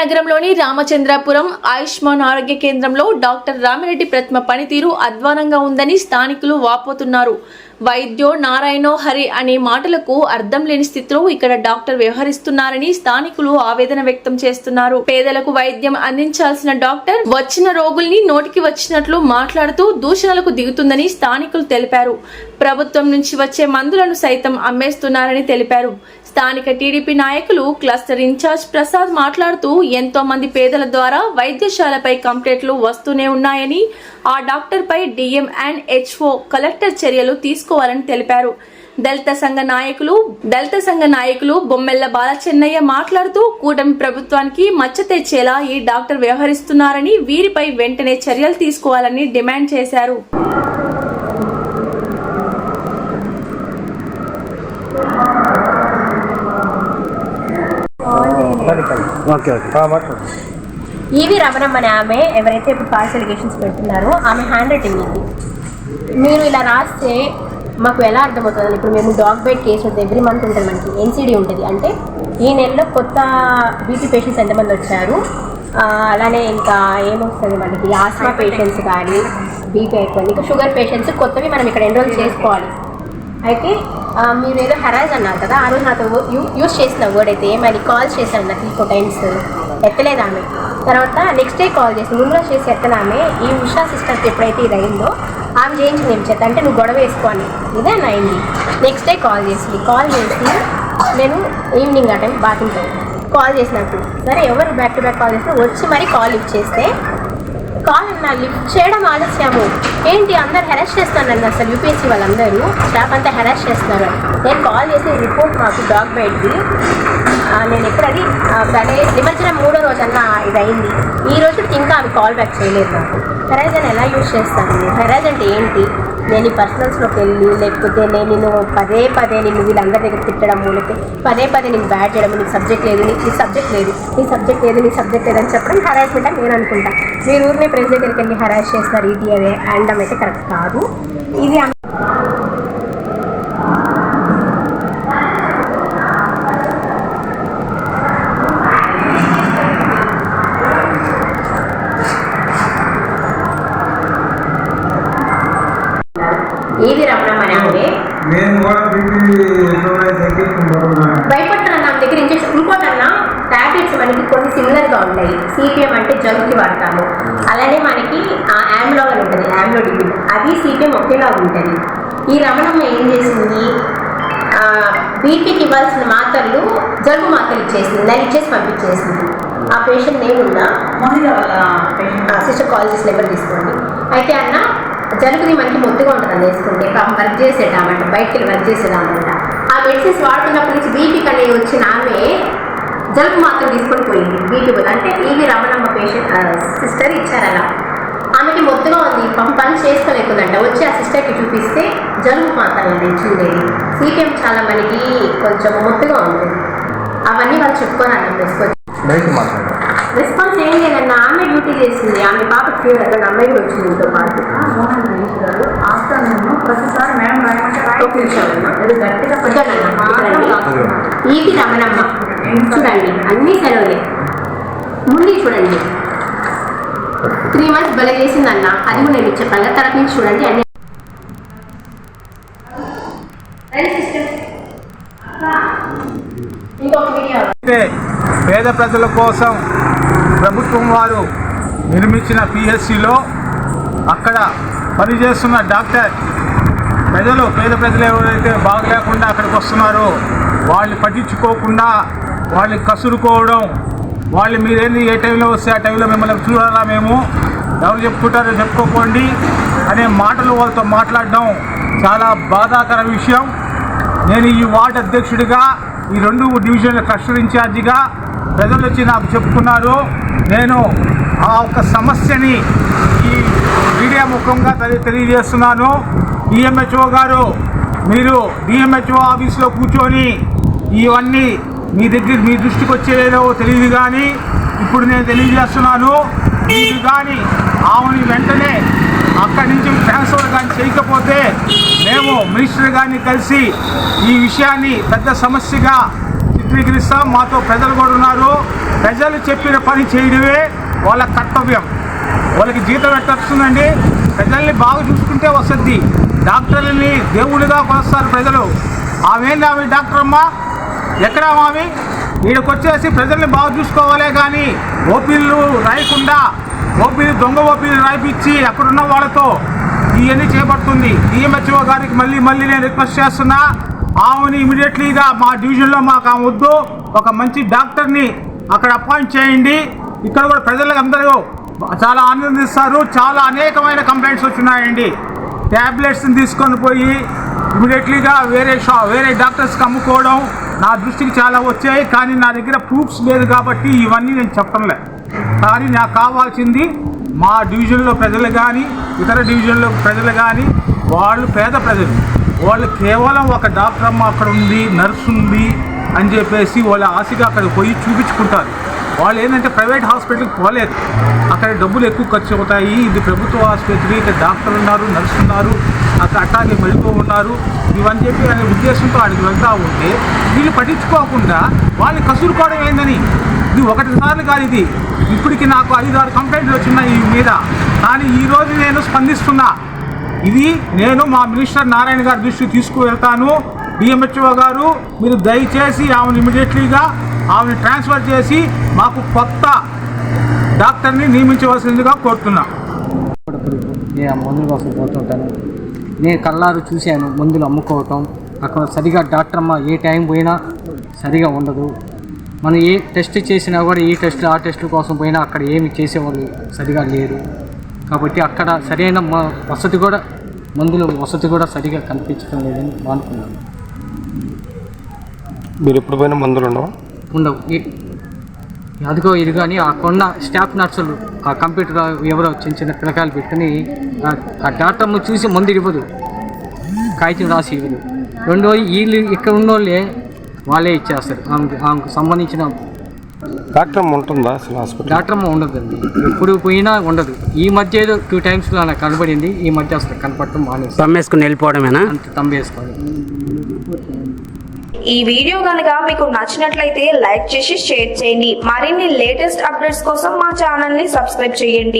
నగరంలోని రామచంద్రాపురం ఆయుష్మాన్ ఆరోగ్య కేంద్రంలో డాక్టర్ రామిరెడ్డి ప్రతిమ పనితీరు అధ్వానంగా ఉందని స్థానికులు వాపోతున్నారు. వైద్యో నారాయణో హరి అనే మాటలకు అర్థం లేని స్థితిలో ఇక్కడ డాక్టర్ వ్యవహరిస్తున్నారని స్థానికులు ఆవేదన వ్యక్తం చేస్తున్నారు. పేదలకు వైద్యం అందించాల్సిన డాక్టర్ వచ్చిన రోగుల్ని నోటికి వచ్చినట్లు మాట్లాడుతూ దూషణలకు దిగుతుందని స్థానికులు తెలిపారు. ప్రభుత్వం నుంచి వచ్చే మందులను సైతం అమ్మేస్తున్నారని తెలిపారు. స్థానిక టీడీపీ నాయకులు క్లస్టర్ ఇన్ఛార్జ్ ప్రసాద్ మాట్లాడుతూ ఎంతో మంది పేదల ద్వారా వైద్యశాలపై కంప్లైంట్లు వస్తూనే ఉన్నాయని ఆ డాక్టర్పై డిఎం అండ్ హెచ్ఓ కలెక్టర్ చర్యలు తీసుకోవాలని తెలిపారు. దళిత సంఘ నాయకులు దళిత సంఘ నాయకులు బొమ్మెల్ల బాలచెన్నయ్య మాట్లాడుతూ కూటమి ప్రభుత్వానికి మచ్చ తెచ్చేలా ఈ డాక్టర్ వ్యవహరిస్తున్నారని వీరిపై వెంటనే చర్యలు తీసుకోవాలని డిమాండ్ చేశారు. Okay okay. ఈవి రమణం అనే ఆమె ఎవరైతే ఇప్పుడు పార్స్ ఎలిగేషన్స్ పెడుతున్నారో ఆమె హ్యాండ్ రైటింగ్ ఇది. మీరు ఇలా రాస్తే మాకు ఎలా అర్థమవుతుంది ఇప్పుడు మేము డాగ్ బైట్ కేసు ఉంటుంది ఎవ్రీ మంత్ ఉంటుంది మనకి ఎన్సీడీ ఉంటుంది. అంటే ఈ నెలలో కొత్త బీపీ పేషెంట్స్ ఎంతమంది వచ్చారు? అలానే ఇంకా ఏమొస్తుంది మనకి? ఆస్మా పేషెంట్స్ కానీ బీపీ అయిపోయింది. ఇంకా షుగర్ పేషెంట్స్ కొత్తవి మనం ఇక్కడ ఎన్రోల్ చేసుకోవాలి. అయితే మీరు ఏదో హెరాజ్ అన్నారు కదా ఆ రోజు నాతో యూజ్ యూస్ చేసిన వర్డ్ అయితే ఏమని కాల్ చేశాను నాకు ఇంకో టైమ్స్ ఎత్తలేదు ఆమె? తర్వాత నెక్స్ట్ డే కాల్ చేసి ముందు రోజు చేసి ఎత్తనామె ఈ ఉషా సిస్టర్కి ఎప్పుడైతే ఇది అయిందో ఆమె చేయించింది ఏం చేత అంటే నువ్వు గొడవ వేసుకోవాలి ఇదే అని అయింది. నెక్స్ట్ డే కాల్ చేసి కాల్ చేసి నేను ఈవినింగ్ ఆ టైం బాత్రూమ్ కాల్ చేసినప్పుడు సరే ఎవరు బ్యాక్ టు బ్యాక్ కాల్ చేస్తే వచ్చి మరీ కాల్ ఇచ్చేస్తే కాల్ అన్నా లిఫ్ట్ చేయడం ఆలస్యము. ఏంటి అందరు హెరాస్ చేస్తానండి అసలు యూపీఎస్సీ వాళ్ళందరూ? స్టాఫ్ అంతా హెరాస్ చేస్తున్నారు. నేను కాల్ చేసి రిపోర్ట్ మాకు డాగ్ బయటది నేను ఎప్పుడది ఆ, సరే నిమజ్జనం మూడో రోజు ఇది అయింది ఈ రోజు ఇంకా అవి కాల్ బ్యాక్ చేయలేదు నాకు. హెరాజన్ ఎలా యూజ్ చేస్తాను హెరాజ్ అంటే ఏంటి? నేను ఈ పర్సనల్స్లోకి వెళ్ళి లేకపోతే నేను నిన్ను పదే పదే నిన్ను వీళ్ళందరి దగ్గర తిట్టడము లేకపోతే పదే పదే నేను బ్యాడ్ చేయడము నీకు సబ్జెక్ట్ లేదు నీకు నీ సబ్జెక్ట్ లేదు నీ సబ్జెక్ట్ లేదు నీ సబ్జెక్ట్ లేదని చెప్పడం హరాస్మెంట్ అని నేను అనుకుంటా. మీరు ఊరిని ప్రెసిడెంట్ దగ్గరికి వెళ్ళి హరాస్ చేస్తారు ఇది అదే అనడం అయితే కరెక్ట్ కాదు. ఇది ఏది రమణం అని ఆమె నేను కూడా బీపీ భయపడుతున్నాను నా దగ్గర? ఇంజక్షన్ ఇంకోటన్నా టాబ్లెట్స్ మనకి కొన్ని సిమిలర్గా ఉంటాయి సిపిఎం అంటే జలుబుకి వాడతాము. అలానే మనకి యామ్లో అని ఉంటుంది. యామ్లో డిబిన్ అది సిపిఎం ఒకేలా ఉంటుంది. ఈ రమణమ్మ ఏం చేసింది? బీపీకి ఇవ్వాల్సిన మాత్రలు జలుబు మాత్రలు ఇచ్చేసింది. దాన్ని ఇచ్చేసి పంపించేసింది. ఆ పేషెంట్ నేను ఉన్నా సిస్టర్ కాల్ చేసి నెంబర్ తీసుకోండి. అయితే అన్న జలుబుది మనకి మొత్తుగా ఉంటుంది వేసుకుంటే. పాపం వర్క్ చేసేటామంట బయటికి వెళ్ళి వర్క్ చేసేదామంట. ఆ మెడిసిన్స్ వాడుతున్నప్పటి నుంచి బీపీ కనే వచ్చిన ఆమె జలుబు మాత్రం తీసుకొని పోయింది. బీపీ అంటే ఈవి రమణమ్మ పేషెంట్ సిస్టర్ ఇచ్చారలా ఆమెకి మొత్తుగా ఉంది. పాపం పని చేసుకోలేకుందంట. వచ్చి ఆ సిస్టర్కి చూపిస్తే జలుబు మాత్రం ఇచ్చిండేది సీపీఎం చాలా మనకి కొంచెం మొత్తుగా ఉంటుంది అవన్నీ వాళ్ళు చెప్పుకోరండి తీసుకొచ్చి రెస్పాన్స్ ఏం లేదన్న ఆమె డ్యూటీ చేసింది. ఆమె పాపకి ఫీవర్ అక్కడ అమ్మాయి కూడా వచ్చింది ఇంతో పాటు. మోహన్ గారు ఆఫ్టర్నూన్ ప్రతిసారి మేడం ఒక నిమిషం. అది గట్టిగా రమణమ్మ. చూడండి. అన్ని సెలవులే. ముందు చూడండి. త్రీ మంత్స్ బల చేసిందన్న. అది కూడా నేను చెప్పాను కదా తర్వాత నుంచి చూడండి. అన్ని పేద ప్రజల కోసం ప్రభుత్వం వారు నిర్మించిన పిహెచ్సిలో అక్కడ పనిచేస్తున్న డాక్టర్ ప్రజలు పేద ప్రజలు ఎవరైతే బాగలేకుండా అక్కడికి వస్తున్నారో వాళ్ళు పట్టించుకోకుండా వాళ్ళు కసురుకోవడం వాళ్ళు మీరేంది ఏ టైంలో వస్తే ఆ టైంలో మిమ్మల్ని చూడాలా మేము? ఎవరు చెప్పుకుంటారో చెప్పుకోకండి అనే మాటలు వాళ్ళతో మాట్లాడడం చాలా బాధాకర విషయం. నేను ఈ వార్డు అధ్యక్షుడిగా ఈ రెండు డివిజన్ల క్లస్టర్ ఇన్ఛార్జిగా ప్రజలు వచ్చి నాకు చెప్పుకున్నారు. నేను ఆ ఒక్క సమస్యని ఈ మీడియా ముఖంగా తెలియజేస్తున్నాను. డిఎంహెచ్ఓ గారు మీరు డిఎంహెచ్ఓ ఆఫీస్లో కూర్చొని ఇవన్నీ మీ దగ్గర మీ దృష్టికి వచ్చేదో తెలియదు కానీ ఇప్పుడు నేను తెలియజేస్తున్నాను. మీరు కానీ ఆమెని వెంటనే అక్కడి నుంచి ట్రాన్స్ఫర్ కానీ చేయకపోతే మేము మినిస్టర్ గారిని కలిసి ఈ విషయాన్ని పెద్ద సమస్యగా చిత్రీకరిస్తాం మాతో ప్రజలు కూడా ఉన్నారు. ప్రజలు చెప్పిన పని చేయడమే వాళ్ళ కర్తవ్యం. వాళ్ళకి జీతం ఎట్లా వస్తుందండి? ప్రజల్ని బాగా చూసుకుంటే వస్తుంది డాక్టర్లని దేవుడిగా కొలుస్తారు ప్రజలు. ఆమె ఆమె డాక్టర్ అమ్మా ఎక్కడ ఆమె? వీడికొచ్చేసి ప్రజల్ని బాగా చూసుకోవాలే కానీ ఓపీలు రాయకుండా ఓపీలు దొంగ ఓపీలు రాయిపించి అక్కడున్న వాళ్ళతో ఇవన్నీ చేపడుతుంది. ఈఎంహెచ్ఓ గారికి మళ్ళీ మళ్ళీ నేను రిక్వెస్ట్ చేస్తున్నా. ఆమెని ఇమీడియట్లీగా మా డివిజన్లో మాకు ఆమె వద్దు. ఒక మంచి డాక్టర్ని అక్కడ అపాయింట్ చేయండి. ఇక్కడ కూడా ప్రజలకు అందరూ చాలా ఆనందిస్తారు. చాలా అనేకమైన కంప్లైంట్స్ వచ్చినాయండి. ట్యాబ్లెట్స్ని తీసుకొని పోయి ఇమీడియట్లీగా వేరే షా వేరే డాక్టర్స్కి అమ్ముకోవడం నా దృష్టికి చాలా వచ్చాయి. కానీ నా దగ్గర ప్రూఫ్స్ లేదు కాబట్టి ఇవన్నీ నేను చెప్పడంలే కానీ నాకు కావాల్సింది మా డివిజన్లో ప్రజలు కానీ ఇతర డివిజన్లో ప్రజలు కానీ వాళ్ళు పేద ప్రజలు. వాళ్ళు కేవలం ఒక డాక్టర్ అమ్మ అక్కడ ఉంది నర్స్ ఉంది అని చెప్పేసి వాళ్ళ ఆశగా అక్కడ పోయి చూపించుకుంటారు. వాళ్ళు ఏంటంటే ప్రైవేట్ హాస్పిటల్కి పోలేదు. అక్కడ డబ్బులు ఎక్కువ ఖర్చు అవుతాయి. ఇది ప్రభుత్వ ఆసుపత్రి ఇక్కడ డాక్టర్ ఉన్నారు నర్సు ఉన్నారు అక్కడ అట్టాగే మెడికో ఉన్నారు. ఇవని చెప్పి అనే ఉద్దేశంతో ఆడికి వెళ్తూ ఉంటే వీళ్ళు పట్టించుకోకుండా వాళ్ళని కసురుకోవడం ఏందని? ఇది ఒకటి సార్లు కాదు ఇది. ఇప్పటికి నాకు ఐదు ఆరు కంప్లైంట్లు వచ్చినాయి ఈ మీద. కానీ ఈరోజు నేను స్పందిస్తున్నా. ఇది నేను మా మినిస్టర్ నారాయణ గారి దృష్టికి తీసుకువెళ్తాను. డిఎంహెచ్ఓ గారు మీరు దయచేసి ఆమెను ఇమీడియట్లీగా ఆమెను ట్రాన్స్ఫర్ చేసి మాకు కొత్త డాక్టర్ని నియమించవలసిందిగా కోరుతున్నా. నేను మందుల కోసం పోతుంటాను. నేను కళ్ళారు చూశాను మందులు అమ్ముకోవటం. అక్కడ సరిగా డాక్టర్ అమ్మ ఏ టైం పోయినా సరిగా ఉండదు. మనం ఏ టెస్ట్ చేసినా కూడా ఈ టెస్ట్ ఆ టెస్ట్ కోసం పోయినా అక్కడ ఏమి చేసేవాళ్ళు సరిగా లేరు. కాబట్టి అక్కడ సరైన మ- వసతి కూడా మందుల వసతి కూడా సరిగా కనిపించడం లేదని అనుకున్నాను. మీరు ఎప్పుడు పోయినా మందులు ఉండవు? ఉండవు. అదిగో ఇది కానీ ఆ కొన్న స్టాఫ్ నర్సులు ఆ కంప్యూటర్ ఎవరో చిన్న చిన్న పిల్లకాయలు పెట్టుకుని ఆ- ఆ డాక్టర్ను చూసి మందు ఇవ్వదు. కాగితం రాసి ఇవ్వదు. రెండో వీళ్ళు ఇక్కడ ఉన్నోళ్ళే వాళ్ళే ఇచ్చేస్తారు. ఆమెకు ఆమెకు సంబంధించిన డాక్టర్ అమ్మ ఉంటుందా అసలు హాస్పిటల్? డాక్టర్ అమ్మ ఉండదండి. ఎప్పుడు పోయినా ఉండదు. ఈ మధ్య ఏదో టూ టైమ్స్ నాకు కనబడింది. ఈ మధ్య అసలు కనపడటం మానేసి. తమ్మేసుకుని వెళ్ళిపోవడమేనా? అంత తంబేసుకోవాలి ఈ వీడియో కనుక మీకు నచ్చినట్లయితే లైక్ చేసి షేర్ చేయండి. మరిన్ని లేటెస్ట్ అప్డేట్స్ కోసం మా ఛానల్ని సబ్స్క్రైబ్ చేయండి.